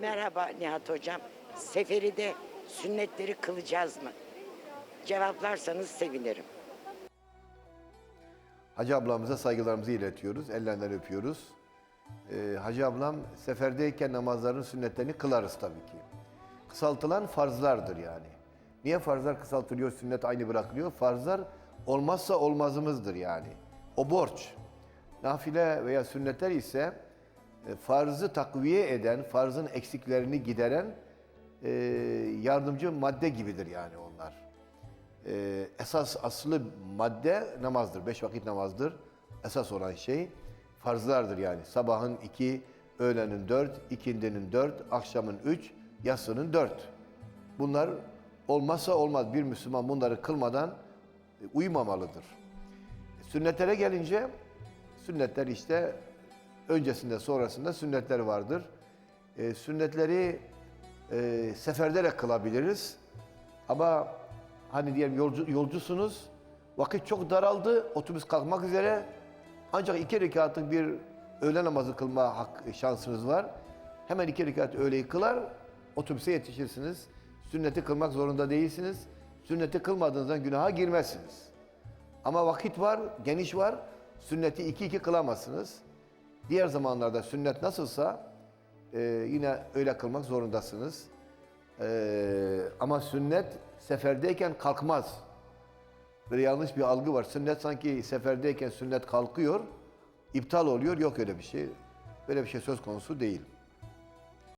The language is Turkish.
Merhaba Nihat Hocam. Seferi de sünnetleri kılacağız mı? Cevaplarsanız sevinirim. Hacı ablamıza saygılarımızı iletiyoruz. Ellerinden öpüyoruz. Ee, Hacı ablam seferdeyken namazların sünnetlerini kılarız tabii ki. Kısaltılan farzlardır yani. Niye farzlar kısaltılıyor, sünnet aynı bırakılıyor? Farzlar olmazsa olmazımızdır yani. O borç. Nafile veya sünnetler ise farzı takviye eden, farzın eksiklerini gideren e, yardımcı madde gibidir yani onlar. Ee, esas aslı madde namazdır. Beş vakit namazdır. Esas olan şey farzlardır yani. Sabahın iki, öğlenin dört, ikindinin dört, akşamın üç, yatsının dört. Bunlar olmazsa olmaz. Bir Müslüman bunları kılmadan e, uyumamalıdır. Sünnetlere gelince, sünnetler işte öncesinde sonrasında sünnetler vardır. E, sünnetleri e, seferde de kılabiliriz. Ama hani diyelim yolcu, yolcusunuz, vakit çok daraldı, otobüs kalkmak üzere. Ancak iki rekatlık bir öğle namazı kılma hak, şansınız var. Hemen iki rekat öğleyi kılar, otobüse yetişirsiniz. Sünneti kılmak zorunda değilsiniz. Sünneti kılmadığınızdan günaha girmezsiniz. Ama vakit var, geniş var. Sünneti iki iki kılamazsınız. Diğer zamanlarda sünnet nasılsa e, yine öyle kılmak zorundasınız. E, ama sünnet seferdeyken kalkmaz. Böyle yanlış bir algı var. Sünnet sanki seferdeyken sünnet kalkıyor, iptal oluyor. Yok öyle bir şey. Böyle bir şey söz konusu değil.